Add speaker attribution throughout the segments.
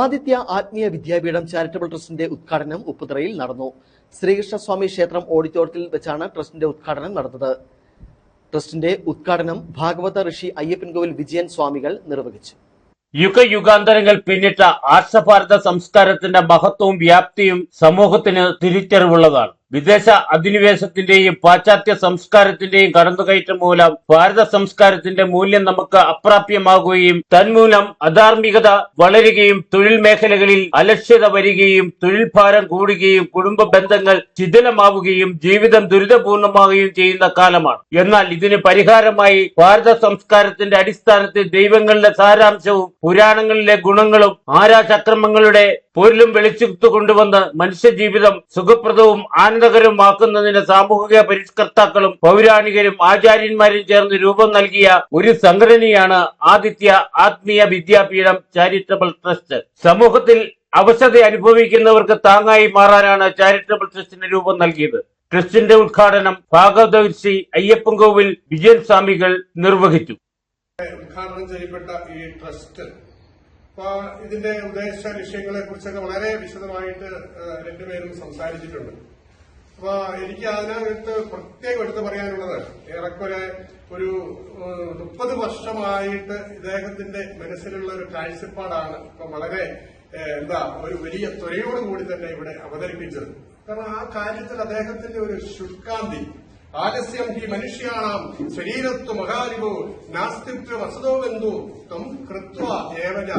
Speaker 1: ആദിത്യ ആത്മീയ വിദ്യാപീഠം ചാരിറ്റബിൾ ട്രസ്റ്റിന്റെ ഉദ്ഘാടനം ഉപ്പുതറയിൽ നടന്നു. ശ്രീകൃഷ്ണസ്വാമി ക്ഷേത്രം ഓഡിറ്റോറിയത്തിൽ വെച്ചാണ് ട്രസ്റ്റിന്റെ ഉദ്ഘാടനം നടന്നത്. ട്രസ്റ്റിന്റെ ഉദ്ഘാടനം ഭാഗവത ഋഷി അയ്യപ്പൻകോവിൽ വിജയൻ സ്വാമികൾ നിർവഹിച്ചു.
Speaker 2: യുഗയുഗാന്തരങ്ങൾ പിന്നിട്ട ആർഷഭാരത സംസ്കാരത്തിന്റെ മഹത്വവും വ്യാപ്തിയും സമൂഹത്തിന് തിരിച്ചറിവുള്ളതാണ്. വിദേശ അധിനിവേശത്തിന്റെയും പാശ്ചാത്യ സംസ്കാരത്തിന്റെയും കടന്നുകയറ്റം മൂലം ഭാരത സംസ്കാരത്തിന്റെ മൂല്യം നമുക്ക് അപ്രാപ്യമാകുകയും തന്മൂലം അധാർമികത വളരുകയും തൊഴിൽ മേഖലകളിൽ അലക്ഷ്യത വരികയും തൊഴിൽ ഭാരം കൂടുകയും കുടുംബ ബന്ധങ്ങൾ ശിഥിലമാവുകയും ജീവിതം ദുരിതപൂർണമാവുകയും ചെയ്യുന്ന കാലമാണ്. എന്നാൽ ഇതിന് പരിഹാരമായി ഭാരത സംസ്കാരത്തിന്റെ അടിസ്ഥാനത്തിൽ ദൈവങ്ങളുടെ സാരാംശവും പുരാണങ്ങളിലെ ഗുണങ്ങളും ആരാചക്രമങ്ങളുടെ പോരിലും വെളിച്ചെടുത്തു കൊണ്ടുവന്ന് മനുഷ്യജീവിതം സുഖപ്രദവും ആനന്ദകരവുമാക്കുന്നതിന് സാമൂഹിക പരിഷ്കർത്താക്കളും പൗരാണികരും ആചാര്യന്മാരും ചേർന്ന് രൂപം നൽകിയ ഒരു സംഘടനയാണ് ആദിത്യ ആത്മീയ വിദ്യാപീഠം ചാരിറ്റബിൾ ട്രസ്റ്റ്. സമൂഹത്തിൽ അവശത അനുഭവിക്കുന്നവർക്ക് താങ്ങായി മാറാനാണ് ചാരിറ്റബിൾ ട്രസ്റ്റിന് രൂപം നൽകിയത്. ട്രസ്റ്റിന്റെ ഉദ്ഘാടനം ഭാഗവതർശി അയ്യപ്പൻകോവിൽ വിജയൻ സ്വാമികൾ നിർവഹിച്ചു.
Speaker 3: ഉദ്ഘാടനം ചെയ്യപ്പെട്ട ഈ ട്രസ്റ്റ് ഇതിന്റെ ഉദ്ദേശ ലക്ഷ്യങ്ങളെ കുറിച്ചൊക്കെ വളരെ വിശദമായിട്ട് രണ്ടുപേരും സംസാരിച്ചിട്ടുണ്ട്. അപ്പൊ എനിക്ക് അതിനകത്ത് പ്രത്യേകം എടുത്തു പറയാനുള്ളത് ഏറെക്കുറെ ഒരു മുപ്പത് വർഷമായിട്ട് ഇദ്ദേഹത്തിന്റെ മനസ്സിലുള്ള ഒരു കാഴ്ചപ്പാടാണ് ഇപ്പൊ വളരെ എന്താ ഒരു വലിയ ത്വരയോടുകൂടി തന്നെ ഇവിടെ അവതരിപ്പിച്ചത്. കാരണം ആ കാര്യത്തിൽ അദ്ദേഹത്തിന്റെ ഒരു ശുഷ്കാന്തി ആലസ്യം ഹി മനുഷ്യാണാം. ശരീരത്വ മഹാരിവോ. നാസ്തിത്വ വസതോ ബന്ധു ത്വം കൃത്വ ഏവജ.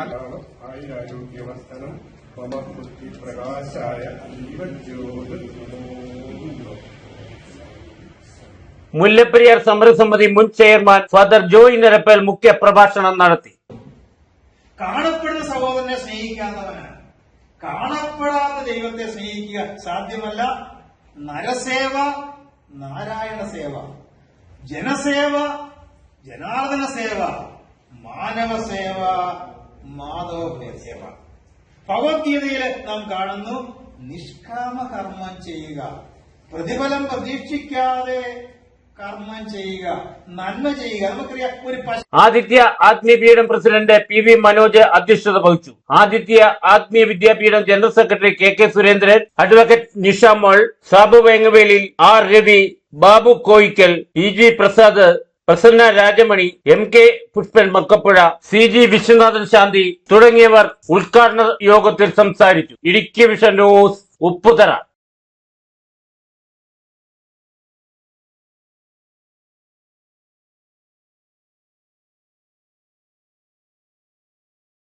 Speaker 3: അതാണ് ആയുരാരോഗ്യവർദ്ധനം മമ ബുദ്ധി പ്രകാശായ
Speaker 2: മുല്ലപ്പെരിയാർ സമരസമിതി മുൻ ചെയർമാൻ ഫാദർ ജോയ് നിരപ്പൽ മുഖ്യ പ്രഭാഷണം നടത്തി.
Speaker 4: കാണപ്പെടുന്ന സഹോദരനെ സ്നേഹിക്കാത്തവനാണ്. കാണപ്പെടാത്ത ദൈവത്തെ സ്നേഹിക്കുക സാധ്യമല്ല. നരസേവ നാരായണ സേവ ജനസേവ ജനാർദ്ദന സേവ മാനവ സേവ മാധവ സേവ ഭഗവത്ഗീതയിൽ നാം കാണുന്നു നിഷ്കാമ കർമ്മം ചെയ്യുക. പ്രതിഫലം പ്രതീക്ഷിക്കാതെ കർമ്മം ചെയ്യുക നന്മ ചെയ്യുക. നമുക്കറിയാം ഒരു ആദിത്യ
Speaker 2: ആദിത്യ ആത്മീയപീഠം പ്രസിഡന്റ് പി വി മനോജ് അധ്യക്ഷത വഹിച്ചു. ആദിത്യ ആത്മീയ വിദ്യാപീഠം general secretary K K Surendran advocate Nishamol Sabu വേങ്ങവേലിൽ R Ravi Babu Koyikkal E G Prasad Prasanna Rajamani M K Pushpan Makkappuzha C G Viswanathan Shanthi തുടങ്ങിയവർ ഉദ്ഘാടന യോഗത്തിൽ സംസാരിച്ചു. Idukki vision news Upputhara.